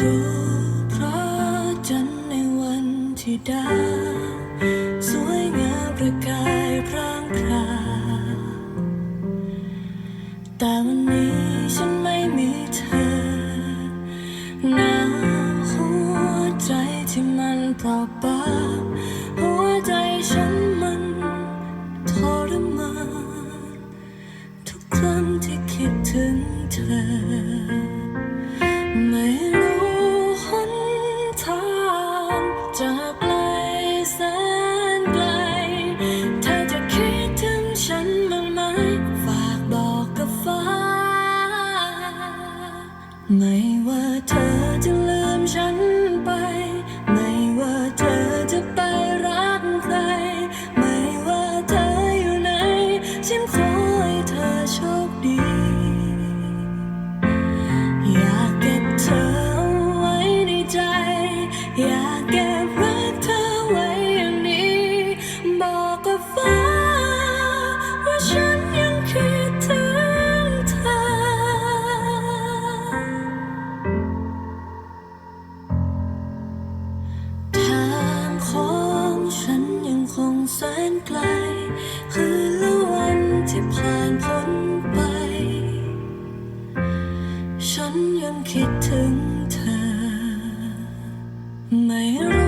ดูพระจันในวันที่ดาสวยงามประกายพรางพราแต่วันนี้ฉันไม่มีเธอหนาหัวใจที่มันเปราะบหัวใจฉันมันทรมานทุกครั้งที่คิดถึงเธอ ไม่ ไกล เธอจะคิดถึงฉันบ้างไหม ฝากบอกกับฟ้า ไม่ว่าเธอ นไกล คือละวันที่ผ่านพ้นไป ฉันยังคิดถึงเธอ ไม่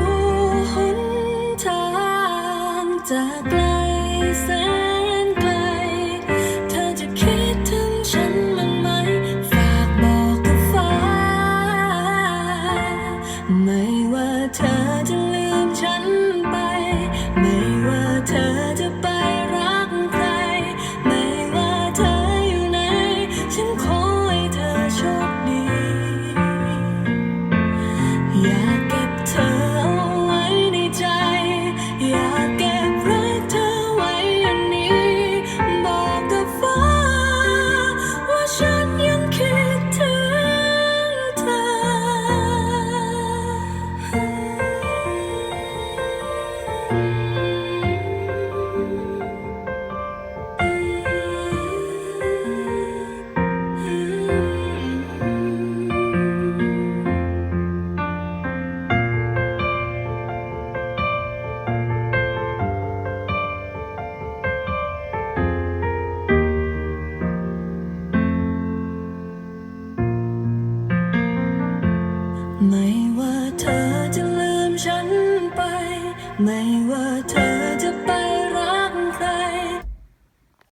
ไม่ว่าเธอจะไป